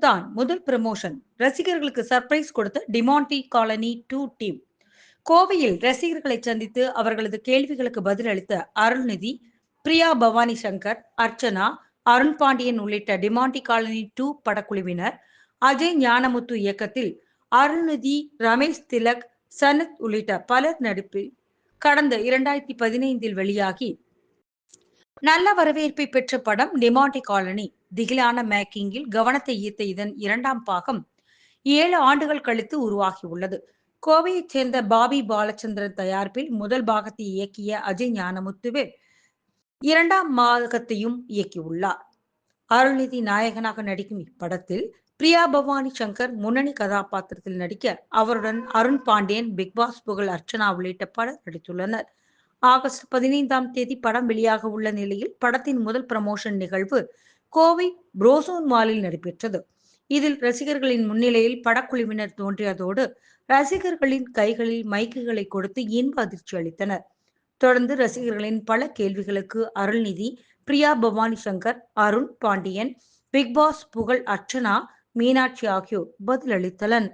கோவையில் தான் முதல் ப்ரமோஷன் ரசிகர்களுக்கு சர்ப்ரைஸ் கொடுத்த டிமாண்டி காலனி டூ டீம் கோவையில் ரசிகர்களை சந்தித்து அவர்களது கேள்விகளுக்கு பதிலளித்த அருள்நிதி பிரியா பவானி சங்கர் அர்ச்சனா அருண் பாண்டியன் உள்ளிட்ட டிமாண்டி காலனி டூ படக்குழுவினர் அஜய் ஞானமுத்து இயக்கத்தில் அருள்நிதி ரமேஷ் திலக் சனத் உள்ளிட்ட பலர் நடிப்பில். கடந்த இரண்டாயிரத்தி பதினைந்தில் வெளியாகி நல்ல வரவேற்பை பெற்ற படம் நிமாண்டி காலனி திகிலான மேக்கிங்கில் கவனத்தை ஈர்த்த இதன் இரண்டாம் பாகம் ஏழு ஆண்டுகள் கழித்து உருவாகியுள்ளது. கோவையைச் சேர்ந்த பாபி பாலச்சந்திரன் தயாரிப்பில் முதல் பாகத்தை இயக்கிய அஜய் ஞானமுத்துவே இரண்டாம் பாகத்தையும் இயக்கியுள்ளார். அருள்நிதி நாயகனாக நடிக்கும் இப்படத்தில் பிரியா பவானி சங்கர் முன்னணி கதாபாத்திரத்தில் நடிக்க அவருடன் அருண் பாண்டியன் பிக்பாஸ் புகழ் அர்ச்சனா உள்ளிட்ட பலர் நடித்துள்ளனர். ஆகஸ்ட் பதினைந்தாம் தேதி படம் வெளியாக உள்ள நிலையில் படத்தின் முதல் ப்ரமோஷன் நிகழ்வு கோவை புரோசோன் மாலில் நடைபெற்றது. இதில் ரசிகர்களின் முன்னிலையில் படக்குழுவினர் தோன்றியதோடு ரசிகர்களின் கைகளில் மைக்குகளை கொடுத்து இன்ப அதிர்ச்சி அளித்தனர். தொடர்ந்து ரசிகர்களின் பல கேள்விகளுக்கு அருள்நிதி பிரியா பவானி சங்கர் அருண் பாண்டியன் பிக்பாஸ் புகழ் அர்ச்சனா மீனாட்சி ஆகியோர் பதிலளித்தனர்